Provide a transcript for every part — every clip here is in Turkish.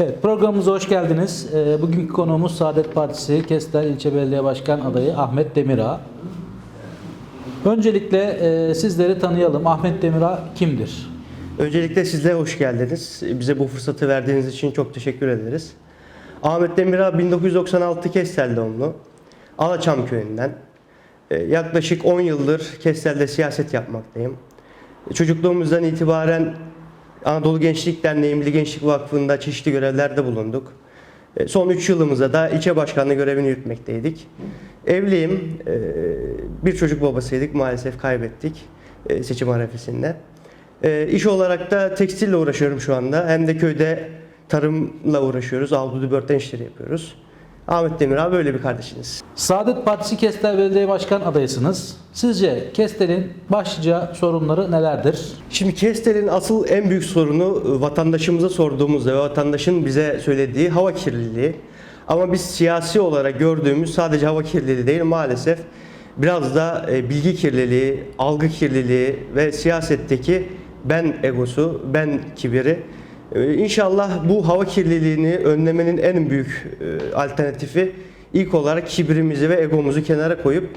Evet, programımıza hoş geldiniz. Ee, Bugünkü konuğumuz Saadet Partisi Kestel İlçe Belediye Başkan adayı Ahmet Demirağ. Öncelikle e, sizleri tanıyalım. Ahmet Demirağ kimdir? Öncelikle sizlere hoş geldiniz. Bize bu fırsatı verdiğiniz için çok teşekkür ederiz. Ahmet Demirağ 1996 Kestel doğumlu. Alaçam köyünden. Ee, Yaklaşık 10 yıldır Kestel'de siyaset yapmaktayım. Çocukluğumuzdan itibaren Anadolu Gençlik Derneği Milli Gençlik Vakfı'nda çeşitli görevlerde bulunduk. Ee, Son 3 yılımızda da ilçe başkanlığı görevini yürütmekteydik. Evliyim. Ee, Bir çocuk babasıydık. Maalesef kaybettik e, seçim arefesinde. E, iş olarak da tekstille uğraşıyorum şu anda. Hem de köyde tarımla uğraşıyoruz. Avludu börten işleri yapıyoruz. Ahmet Demir abi böyle bir kardeşiniz. Saadet Partisi Kestel Belediye Başkan adayısınız. Sizce Kestel'in başlıca sorunları nelerdir? Şimdi Kestel'in asıl en büyük sorunu e, vatandaşımıza sorduğumuzda ve vatandaşın bize söylediği hava kirliliği. Ama biz siyasi olarak gördüğümüz sadece hava kirliliği değil maalesef biraz da e, bilgi kirliliği, algı kirliliği ve siyasetteki ben egosu, ben kibiri. E, İnşallah bu hava kirliliğini önlemenin en büyük e, alternatifi ilk olarak kibrimizi ve egomuzu kenara koyup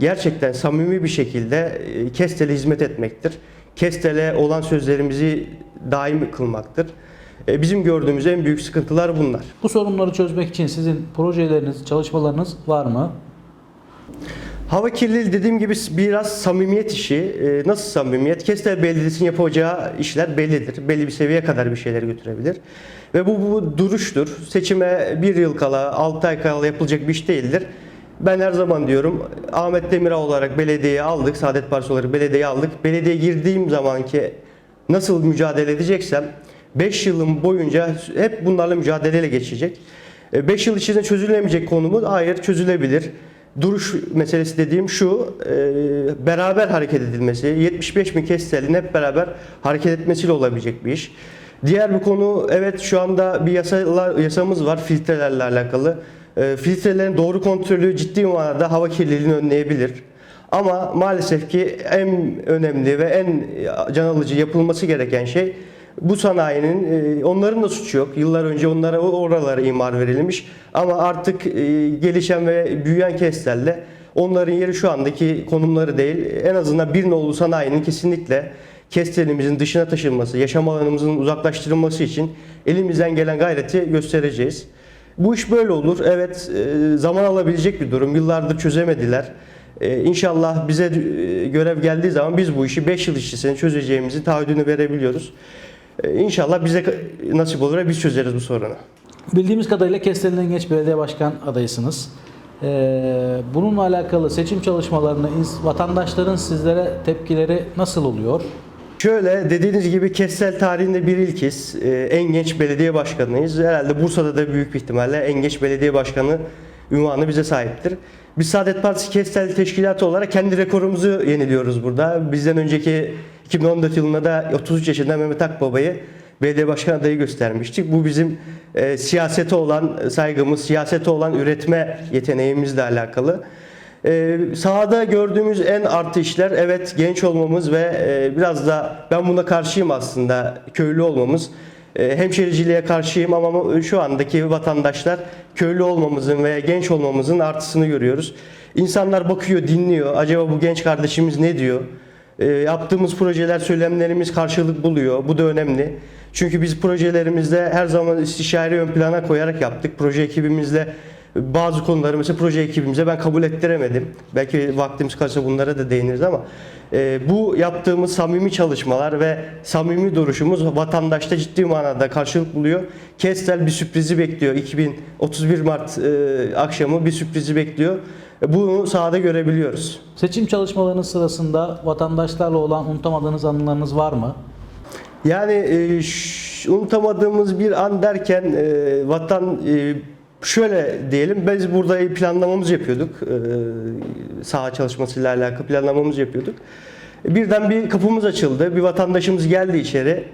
gerçekten samimi bir şekilde e, Kestel'e hizmet etmektir. Kestel'e olan sözlerimizi daim kılmaktır. E, Bizim gördüğümüz en büyük sıkıntılar bunlar. Bu sorunları çözmek için sizin projeleriniz, çalışmalarınız var mı? Hava kirliliği dediğim gibi biraz samimiyet işi. E, Nasıl samimiyet? Kestel Belediyesi'nin yapacağı işler bellidir. Belli bir seviyeye kadar bir şeyleri götürebilir. Ve bu, bu duruştur. Seçime bir yıl kala, 6 ay kala yapılacak bir iş değildir. Ben her zaman diyorum Ahmet Demirağ olarak belediyeyi aldık, Saadet Partisi olarak belediyeyi aldık. Belediyeye girdiğim zamanki nasıl mücadele edeceksem 5 yılım boyunca hep bunlarla mücadeleyle geçecek. 5 yıl içinde çözülemeyecek konumu hayır çözülebilir. Duruş meselesi dediğim şu, e, beraber hareket edilmesi, 75 bin kestelin hep beraber hareket etmesiyle olabilecek bir iş. Diğer bir konu, evet şu anda bir yasalar, yasamız var filtrelerle alakalı. E, filtrelerin doğru kontrolü ciddi manada hava kirliliğini önleyebilir. Ama maalesef ki en önemli ve en can alıcı yapılması gereken şey bu sanayinin e, onların da suçu yok. Yıllar önce onlara oralara imar verilmiş ama artık e, gelişen ve büyüyen keslerle onların yeri şu andaki konumları değil. En azından bir nolu sanayinin kesinlikle kestelimizin dışına taşınması, yaşam alanımızın uzaklaştırılması için elimizden gelen gayreti göstereceğiz. Bu iş böyle olur. Evet e, zaman alabilecek bir durum. Yıllardır çözemediler. İnşallah bize görev geldiği zaman biz bu işi 5 yıl içerisinde çözeceğimizi taahhüdünü verebiliyoruz. Ee, İnşallah bize nasip olur ve biz çözeriz bu sorunu. Bildiğimiz kadarıyla Kestel'in en genç belediye başkan adayısınız. Ee, bununla alakalı seçim çalışmalarını, vatandaşların sizlere tepkileri nasıl oluyor? Şöyle dediğiniz gibi Kessel tarihinde bir ilkiz. Ee, en genç belediye başkanıyız. Herhalde Bursa'da da büyük bir ihtimalle en genç belediye başkanı ünvanı bize sahiptir. Biz Saadet Partisi Kessel Teşkilatı olarak kendi rekorumuzu yeniliyoruz burada. Bizden önceki 2014 yılında da 33 yaşında Mehmet Akbaba'yı belediye başkan adayı göstermiştik. Bu bizim e, siyasete olan saygımız, siyasete olan üretme yeteneğimizle alakalı. Ee, sahada gördüğümüz en artı işler evet genç olmamız ve e, biraz da ben buna karşıyım aslında köylü olmamız. E, hemşericiliğe karşıyım ama şu andaki vatandaşlar köylü olmamızın ve genç olmamızın artısını görüyoruz. İnsanlar bakıyor, dinliyor. Acaba bu genç kardeşimiz ne diyor? E, yaptığımız projeler, söylemlerimiz karşılık buluyor. Bu da önemli. Çünkü biz projelerimizde her zaman istişare ön plana koyarak yaptık. Proje ekibimizle bazı konuları mesela proje ekibimize ben kabul ettiremedim. Belki vaktimiz kalırsa bunlara da değiniriz ama e, bu yaptığımız samimi çalışmalar ve samimi duruşumuz vatandaşta ciddi manada karşılık buluyor. Kestel bir sürprizi bekliyor. 2031 Mart e, akşamı bir sürprizi bekliyor. E, Bunu sahada görebiliyoruz. Seçim çalışmalarınız sırasında vatandaşlarla olan unutamadığınız anılarınız var mı? Yani e, unutamadığımız bir an derken e, vatan e, şöyle diyelim biz burada planlamamızı yapıyorduk. E, saha çalışmasıyla alakalı planlamamızı yapıyorduk. Birden bir kapımız açıldı. Bir vatandaşımız geldi içeri.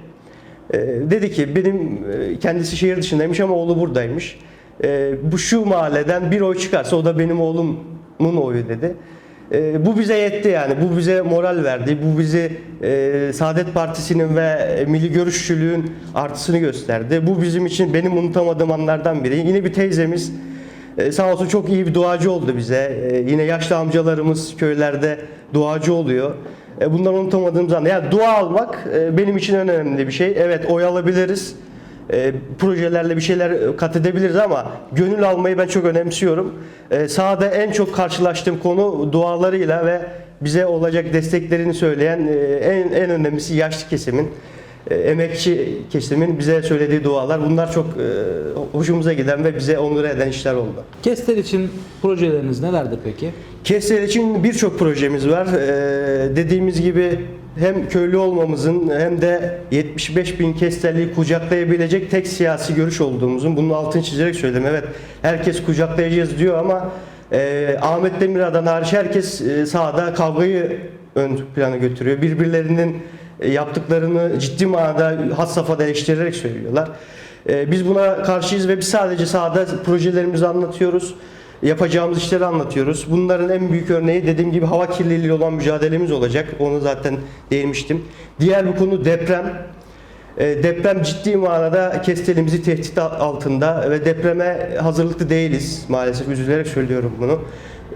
E, dedi ki benim e, kendisi şehir dışındaymış ama oğlu buradaymış. E, bu şu mahalleden bir oy çıkarsa o da benim oğlumun oyu dedi. E, bu bize yetti yani. Bu bize moral verdi. Bu bizi e, Saadet Partisi'nin ve Milli Görüşçülüğün artısını gösterdi. Bu bizim için benim unutamadığım anlardan biri. Yine bir teyzemiz e, sağ olsun çok iyi bir duacı oldu bize. E, yine yaşlı amcalarımız köylerde duacı oluyor. E, bundan unutamadığımız an. Yani dua almak e, benim için önemli bir şey. Evet oy alabiliriz. E, projelerle bir şeyler kat edebiliriz ama gönül almayı ben çok önemsiyorum. E, sahada en çok karşılaştığım konu dualarıyla ve bize olacak desteklerini söyleyen e, en en önemlisi yaşlı kesimin e, emekçi kesimin bize söylediği dualar. Bunlar çok e, hoşumuza giden ve bize onur eden işler oldu. Kestel için projeleriniz nelerdir peki? Kestel için birçok projemiz var. Dediğimiz gibi hem köylü olmamızın hem de 75 bin Kestelli'yi kucaklayabilecek tek siyasi görüş olduğumuzun bunun altını çizerek söyledim. Evet herkes kucaklayacağız diyor ama e, Ahmet Demirağ'dan hariç herkes e, sahada kavgayı ön plana götürüyor. Birbirlerinin e, yaptıklarını ciddi manada has safhada eleştirerek söylüyorlar. E, biz buna karşıyız ve biz sadece sahada projelerimizi anlatıyoruz yapacağımız işleri anlatıyoruz. Bunların en büyük örneği dediğim gibi hava kirliliği olan mücadelemiz olacak. Onu zaten değinmiştim. Diğer bir konu deprem. E, Deprem ciddi manada kestelimizi tehdit altında ve depreme hazırlıklı değiliz maalesef üzülerek söylüyorum bunu.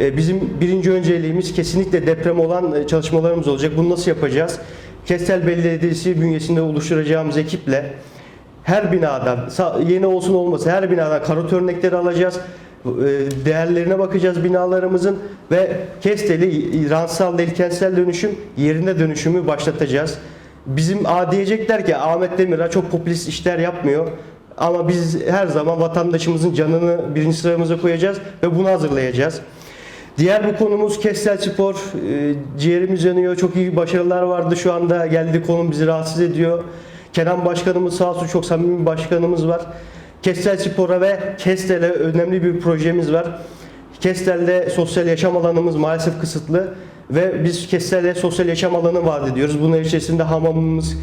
E, Bizim birinci önceliğimiz kesinlikle deprem olan e, çalışmalarımız olacak. Bunu nasıl yapacağız? Kestel Belediyesi bünyesinde oluşturacağımız ekiple her binadan yeni olsun olmasın her binadan karot örnekleri alacağız. E, Değerlerine bakacağız binalarımızın ve Kesteli ransal değil kentsel dönüşüm yerine dönüşümü başlatacağız. Bizim a diyecekler ki Ahmet Demir'a çok popülist işler yapmıyor. Ama biz her zaman vatandaşımızın canını birinci sıramıza koyacağız ve bunu hazırlayacağız. Diğer bir konumuz Kestel Spor. E, ciğerimiz yanıyor. Çok iyi başarılar vardı şu anda. Geldi konum bizi rahatsız ediyor. Kenan Başkanımız sağ olsun çok samimi bir başkanımız var. Kestel Spor'a ve Kestel'e önemli bir projemiz var. Kestel'de sosyal yaşam alanımız maalesef kısıtlı ve biz Kestel'de sosyal yaşam alanı vaat ediyoruz. Bunun içerisinde hamamımız,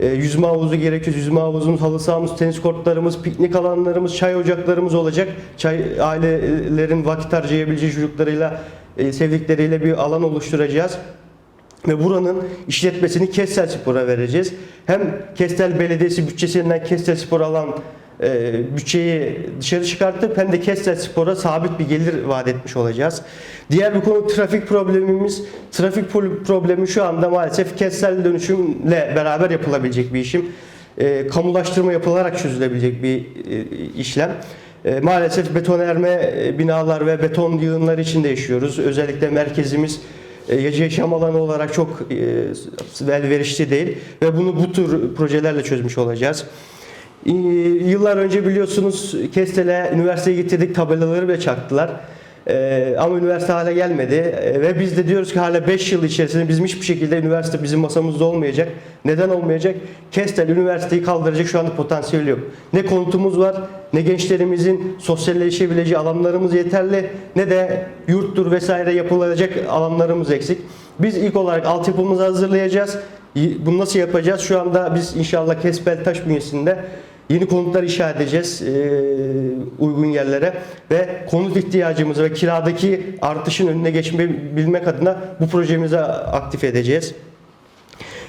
e, yüzme havuzu gerekiyor. Yüzme havuzumuz, halı sahamız, tenis kortlarımız, piknik alanlarımız, çay ocaklarımız olacak. Çay ailelerin vakit harcayabileceği çocuklarıyla, e, sevdikleriyle bir alan oluşturacağız. Ve buranın işletmesini Kestel Spor'a vereceğiz. Hem Kestel Belediyesi bütçesinden Kestel Spor alan e, bütçeyi dışarı çıkartıp hem de Kestel Spor'a sabit bir gelir vaat etmiş olacağız. Diğer bir konu trafik problemimiz. Trafik pro- problemi şu anda maalesef Kestel dönüşümle beraber yapılabilecek bir işim. E, kamulaştırma yapılarak çözülebilecek bir e, işlem. E, maalesef betonerme e, binalar ve beton yığınları içinde yaşıyoruz. Özellikle merkezimiz e, yaşam alanı olarak çok elverişli değil ve bunu bu tür projelerle çözmüş olacağız. Yıllar önce biliyorsunuz Kestel'e üniversiteye getirdik tabelaları bile çaktılar. E, ama üniversite hale gelmedi E, ve biz de diyoruz ki hala 5 yıl içerisinde bizim hiçbir şekilde üniversite bizim masamızda olmayacak. Neden olmayacak? Kestel üniversiteyi kaldıracak şu anda potansiyeli yok. Ne konutumuz var, ne gençlerimizin sosyalleşebileceği alanlarımız yeterli, ne de yurttur vesaire yapılacak alanlarımız eksik. Biz ilk olarak altyapımızı hazırlayacağız. Bunu nasıl yapacağız? Şu anda biz inşallah Kesbel Taş bünyesinde yeni konutlar inşa edeceğiz e, uygun yerlere ve konut ihtiyacımızı ve kiradaki artışın önüne geçebilmek adına bu projemizi aktif edeceğiz.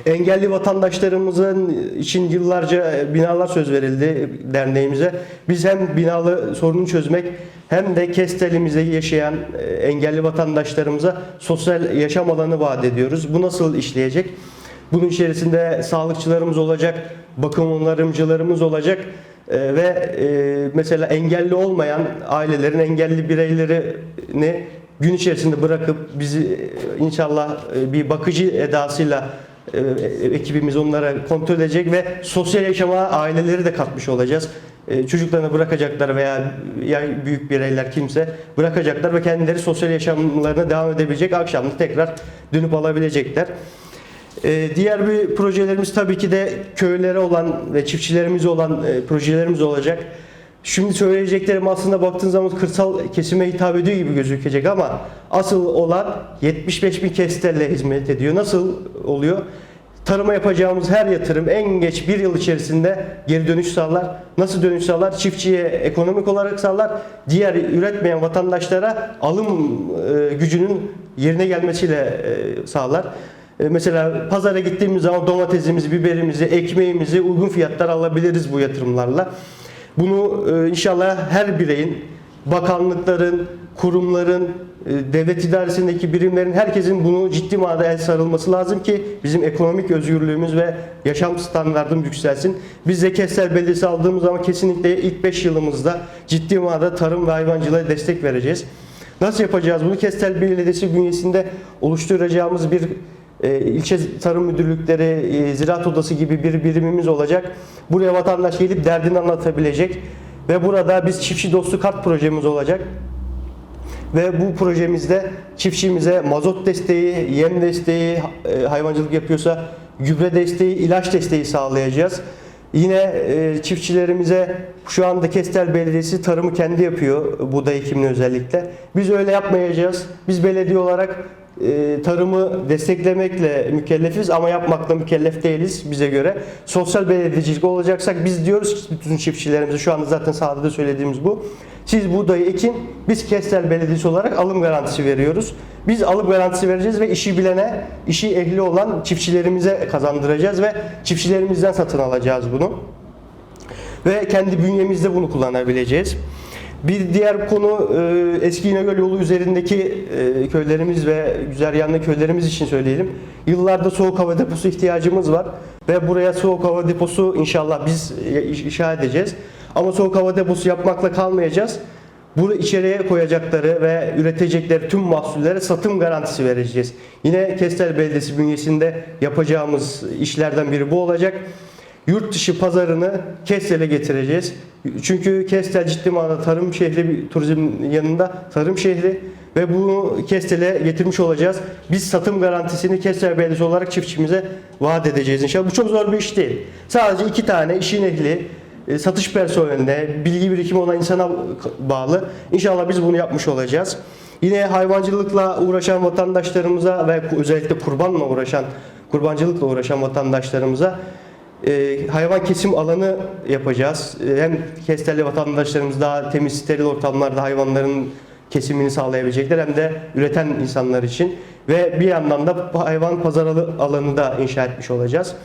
Engelli vatandaşlarımızın için yıllarca binalar söz verildi derneğimize. Biz hem binalı sorunu çözmek hem de Kestel'imizde yaşayan e, engelli vatandaşlarımıza sosyal yaşam alanı vaat ediyoruz. Bu nasıl işleyecek? Bunun içerisinde sağlıkçılarımız olacak, bakım onarımcılarımız olacak e, ve e, mesela engelli olmayan ailelerin engelli bireylerini gün içerisinde bırakıp bizi e, inşallah bir bakıcı edasıyla ekibimiz onlara kontrol edecek ve sosyal yaşama aileleri de katmış olacağız. Çocuklarını bırakacaklar veya ya büyük bireyler kimse bırakacaklar ve kendileri sosyal yaşamlarına devam edebilecek. Akşamda tekrar dönüp alabilecekler. E, Diğer bir projelerimiz tabii ki de köylere olan ve çiftçilerimize olan e, projelerimiz olacak. Şimdi söyleyeceklerim aslında baktığın zaman kırsal kesime hitap ediyor gibi gözükecek ama asıl olan 75 bin kestelle hizmet ediyor. Nasıl oluyor? Tarıma yapacağımız her yatırım en geç bir yıl içerisinde geri dönüş sağlar. Nasıl dönüş sağlar? Çiftçiye ekonomik olarak sağlar. Diğer üretmeyen vatandaşlara alım e, gücünün yerine gelmesiyle e, sağlar. E, Mesela pazara gittiğimiz zaman domatesimizi, biberimizi, ekmeğimizi uygun fiyatlar alabiliriz bu yatırımlarla. Bunu e, inşallah her bireyin, bakanlıkların, kurumların, e, devlet idaresindeki birimlerin herkesin bunu ciddi manada el sarılması lazım ki bizim ekonomik özgürlüğümüz ve yaşam standartımız yükselsin. Biz de Kestel Belediyesi aldığımız zaman kesinlikle ilk 5 yılımızda ciddi manada tarım ve hayvancılığa destek vereceğiz. Nasıl yapacağız bunu? Kestel Belediyesi bünyesinde oluşturacağımız bir ilçe tarım müdürlükleri, e, ziraat odası gibi bir birimimiz olacak. Buraya vatandaş gelip derdini anlatabilecek ve burada biz çiftçi dostu kart projemiz olacak. Ve bu projemizde çiftçimize mazot desteği, yem desteği, e, hayvancılık yapıyorsa gübre desteği, ilaç desteği sağlayacağız. Yine e, çiftçilerimize şu anda Kestel Belediyesi tarımı kendi yapıyor, buğday ekimini özellikle. Biz öyle yapmayacağız. Biz belediye olarak e, tarımı desteklemekle mükellefiz ama yapmakla mükellef değiliz bize göre. Sosyal belediyecilik olacaksak biz diyoruz ki bütün çiftçilerimize şu anda zaten sahada da söylediğimiz bu. Siz buğdayı ekin, biz Kestel Belediyesi olarak alım garantisi veriyoruz. Biz alım garantisi vereceğiz ve işi bilene, işi ehli olan çiftçilerimize kazandıracağız ve çiftçilerimizden satın alacağız bunu. Ve kendi bünyemizde bunu kullanabileceğiz. Bir diğer konu e, eski İnegöl yolu üzerindeki e, köylerimiz ve Güzeryanlı köylerimiz için söyleyelim. Yıllarda soğuk hava deposu ihtiyacımız var ve buraya soğuk hava deposu inşallah biz e, inşa edeceğiz. Ama soğuk hava deposu yapmakla kalmayacağız. Bunu içeriye koyacakları ve üretecekleri tüm mahsullere satım garantisi vereceğiz. Yine Kestel Belediyesi bünyesinde yapacağımız işlerden biri bu olacak. Yurt dışı pazarını Kestel'e getireceğiz. Çünkü Kestel ciddi manada tarım şehri, bir turizmin yanında tarım şehri ve bunu Kestel'e getirmiş olacağız. Biz satım garantisini Kestel Belediyesi olarak çiftçimize vaat edeceğiz inşallah. Bu çok zor bir iş değil. Sadece iki tane işin ehli, e, satış personeline, bilgi birikimi olan insana bağlı. İnşallah biz bunu yapmış olacağız. Yine hayvancılıkla uğraşan vatandaşlarımıza ve özellikle kurbanla uğraşan, kurbancılıkla uğraşan vatandaşlarımıza e, hayvan kesim alanı yapacağız. E, hem kestelli vatandaşlarımız daha temiz, steril ortamlarda hayvanların kesimini sağlayabilecekler hem de üreten insanlar için ve bir yandan da hayvan pazar alanı da inşa etmiş olacağız.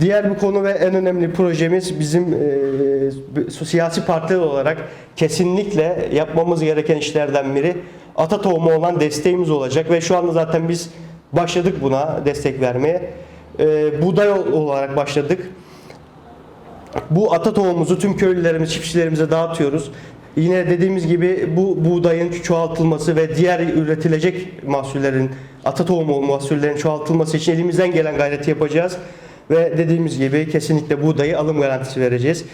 Diğer bir konu ve en önemli projemiz bizim e, siyasi partiler olarak kesinlikle yapmamız gereken işlerden biri ata tohumu olan desteğimiz olacak ve şu anda zaten biz başladık buna destek vermeye. E, buğday olarak başladık. Bu ata tohumumuzu tüm köylülerimiz, çiftçilerimize dağıtıyoruz. Yine dediğimiz gibi bu buğdayın çoğaltılması ve diğer üretilecek mahsullerin, ata tohumu mahsullerin çoğaltılması için elimizden gelen gayreti yapacağız. Ve dediğimiz gibi kesinlikle buğdayı alım garantisi vereceğiz.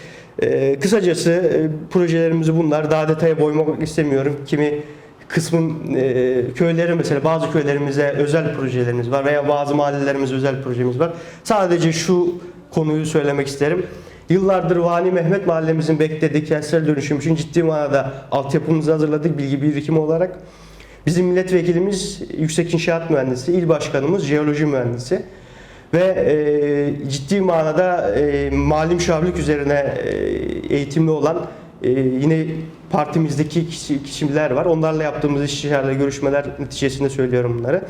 Ee, kısacası e, projelerimizi bunlar. Daha detaya boymak istemiyorum. Kimi kısmın e, köyleri mesela bazı köylerimizde özel projelerimiz var veya bazı mahallelerimiz özel projemiz var. Sadece şu konuyu söylemek isterim. Yıllardır Vali Mehmet mahallemizin beklediği kentsel dönüşüm için ciddi manada altyapımızı hazırladık bilgi birikimi olarak. Bizim milletvekilimiz yüksek inşaat mühendisi, il başkanımız jeoloji mühendisi ve e, ciddi manada e, mali müşavirlik üzerine e, eğitimli olan e, yine partimizdeki kişi, kişiler var. Onlarla yaptığımız istişare görüşmeler neticesinde söylüyorum bunları.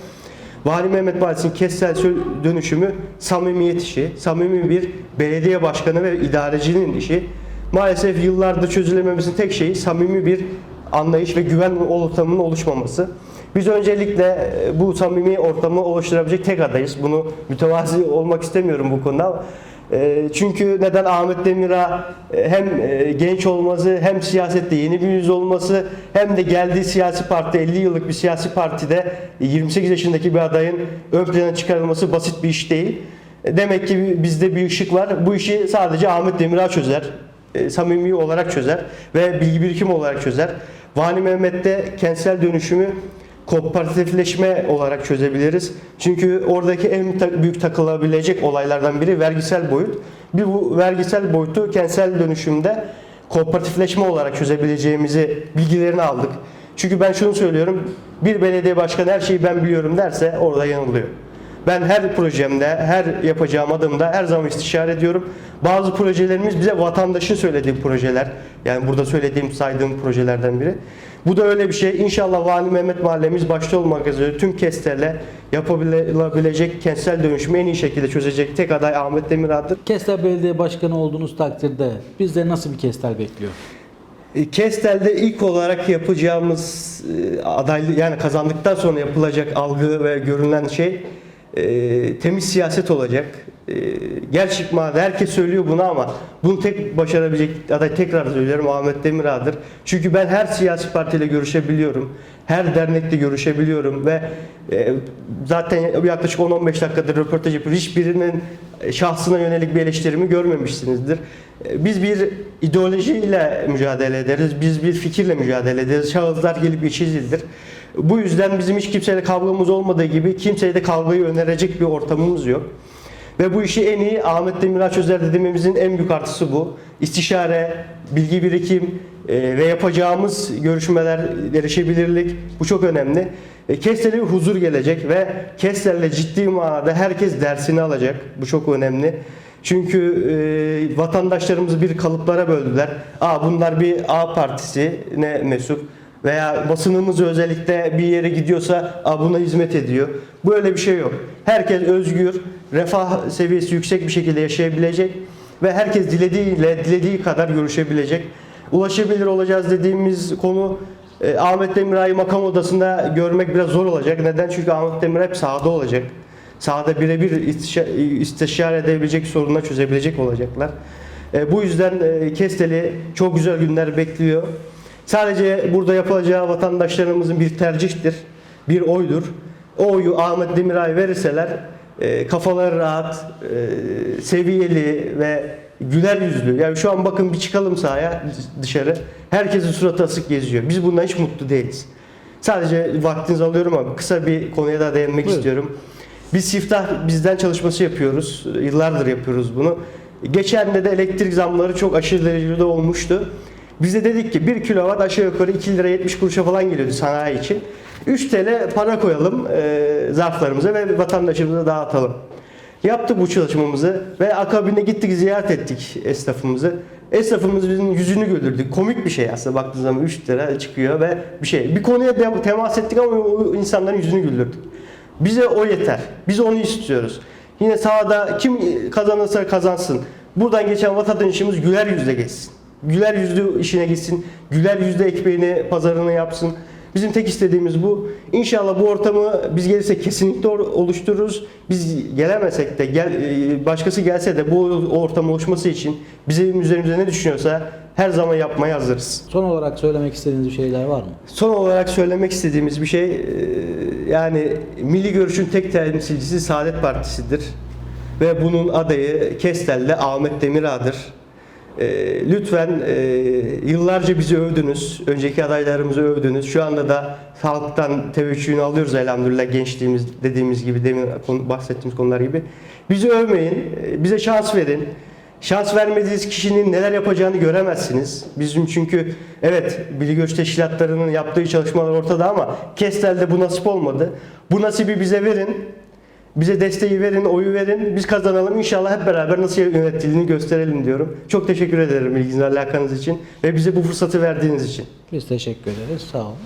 Vali Mehmet Mahallesi'nin kestsel sö- dönüşümü samimiyet işi, samimi bir belediye başkanı ve idarecinin işi. Maalesef yıllardır çözülememesinin tek şeyi samimi bir anlayış ve güven ortamının oluşmaması. Biz öncelikle e, bu samimi ortamı oluşturabilecek tek adayız. Bunu mütevazi olmak istemiyorum bu konuda. Ama, e, Çünkü neden Ahmet Demir'a e, hem e, genç olması hem siyasette yeni bir yüz olması hem de geldiği siyasi parti 50 yıllık bir siyasi partide 28 yaşındaki bir adayın ön plana çıkarılması basit bir iş değil. E, Demek ki bizde bir ışık var. Bu işi sadece Ahmet Demir'a çözer. E, Samimi olarak çözer ve bilgi birikimi olarak çözer. Vali Mehmet'te kentsel dönüşümü kooperatifleşme olarak çözebiliriz. Çünkü oradaki en büyük takılabilecek olaylardan biri vergisel boyut. Bir bu vergisel boyutu kentsel dönüşümde kooperatifleşme olarak çözebileceğimizi bilgilerini aldık. Çünkü ben şunu söylüyorum. Bir belediye başkanı her şeyi ben biliyorum derse orada yanılıyor. Ben her projemde, her yapacağım adımda her zaman istişare ediyorum. Bazı projelerimiz bize vatandaşın söylediği projeler. Yani burada söylediğim, saydığım projelerden biri. Bu da öyle bir şey. İnşallah Vali Mehmet Mahallemiz başta olmak üzere tüm KES'lerle yapılabilecek kentsel dönüşümü en iyi şekilde çözecek tek aday Ahmet Demirağ'dır. Kestel Belediye Başkanı olduğunuz takdirde bizde nasıl bir Kestel bekliyor? E, Kestel'de ilk olarak yapacağımız e, adaylı yani kazandıktan sonra yapılacak algı ve görünen şey e, temiz siyaset olacak. E, gerçek manada herkes söylüyor bunu ama bunu tek başarabilecek aday tekrar söylüyorum Ahmet Demirağ'dır. Çünkü ben her siyasi partiyle görüşebiliyorum. Her dernekle görüşebiliyorum ve e, zaten yaklaşık 10-15 dakikadır röportaj yapıyoruz. Hiçbirinin şahsına yönelik bir eleştirimi görmemişsinizdir. E, Biz bir ideolojiyle mücadele ederiz. Biz bir fikirle mücadele ederiz. Şahıslar gelip geçicidir. Bu yüzden bizim hiç kimseyle kavgamız olmadığı gibi kimseye de kavgayı önerecek bir ortamımız yok. Ve bu işi en iyi Ahmet Demirağ çözer dediğimizin en büyük artısı bu. İstişare, bilgi birikim e, ve yapacağımız görüşmeler, erişebilirlik bu çok önemli. E, Kestel'e bir huzur gelecek ve Kestel'le ciddi manada herkes dersini alacak. Bu çok önemli. Çünkü e, vatandaşlarımızı bir kalıplara böldüler. Aa bunlar bir A partisi ne mensup veya basınımız özellikle bir yere gidiyorsa "Aa, buna hizmet ediyor. Böyle bir şey yok. Herkes özgür, refah seviyesi yüksek bir şekilde yaşayabilecek ve herkes dilediğiyle dilediği kadar görüşebilecek. Ulaşabilir olacağız dediğimiz konu e, Ahmet Demiray'ı makam odasında görmek biraz zor olacak. Neden? Çünkü Ahmet Demiray hep sahada olacak. Sahada birebir istişa- istişare edebilecek sorunları çözebilecek olacaklar. E, bu yüzden e, Kestel'i çok güzel günler bekliyor. Sadece burada yapılacağı vatandaşlarımızın bir tercihtir, bir oydur. O oyu Ahmet Demiray'a verirseler e, kafaları rahat, e, seviyeli ve güler yüzlü. Yani şu an bakın bir çıkalım sahaya dışarı. Herkesin suratı asık geziyor. Biz bundan hiç mutlu değiliz. Sadece vaktinizi alıyorum ama kısa bir konuya daha değinmek Buyurun. istiyorum. Biz siftah bizden çalışması yapıyoruz. Yıllardır yapıyoruz bunu. Geçen de de elektrik zamları çok aşırı derecede olmuştu. Biz de dedik ki 1 kilowatt aşağı yukarı 2 lira 70 kuruşa falan geliyordu sanayi için. 3 TL para koyalım e, zarflarımıza ve vatandaşımıza dağıtalım. Yaptık bu çalışmamızı ve akabinde gittik ziyaret ettik esnafımızı. Esnafımız bizim yüzünü güldürdü. Komik bir şey aslında baktığınız zaman 3 lira çıkıyor ve bir şey. Bir konuya temas ettik ama o insanların yüzünü güldürdük. Bize o yeter. Biz onu istiyoruz. Yine sahada kim kazanırsa kazansın. Buradan geçen vatandaşımız güler yüzle geçsin. Güler yüzlü işine gitsin. Güler yüzlü ekmeğini, pazarını yapsın. Bizim tek istediğimiz bu. İnşallah bu ortamı biz gelirsek kesinlikle oluştururuz. Biz gelemesek de gel, e, başkası gelse de bu ortam oluşması için bizim üzerimize ne düşünüyorsa her zaman yapmaya hazırız. Son olarak söylemek istediğiniz bir şeyler var mı? Son olarak söylemek istediğimiz bir şey e, yani Milli Görüş'ün tek temsilcisi Saadet Partisi'dir. Ve bunun adayı Kestel'de Ahmet Demirağ'dır. E, lütfen e, yıllarca bizi övdünüz. Önceki adaylarımızı övdünüz. Şu anda da halktan teveccühünü alıyoruz elhamdülillah gençliğimiz dediğimiz gibi demin bahsettiğimiz konular gibi. Bizi övmeyin. e, Bize şans verin. Şans vermediğiniz kişinin neler yapacağını göremezsiniz. Bizim çünkü evet Bilgi Göç Teşkilatlarının yaptığı çalışmalar ortada ama Kestel'de bu nasip olmadı. Bu nasibi bize verin. Bize desteği verin, oyu verin. Biz kazanalım. İnşallah hep beraber nasıl yönetildiğini gösterelim diyorum. Çok teşekkür ederim ilginiz alakanız için ve bize bu fırsatı verdiğiniz için. Biz teşekkür ederiz. Sağ olun.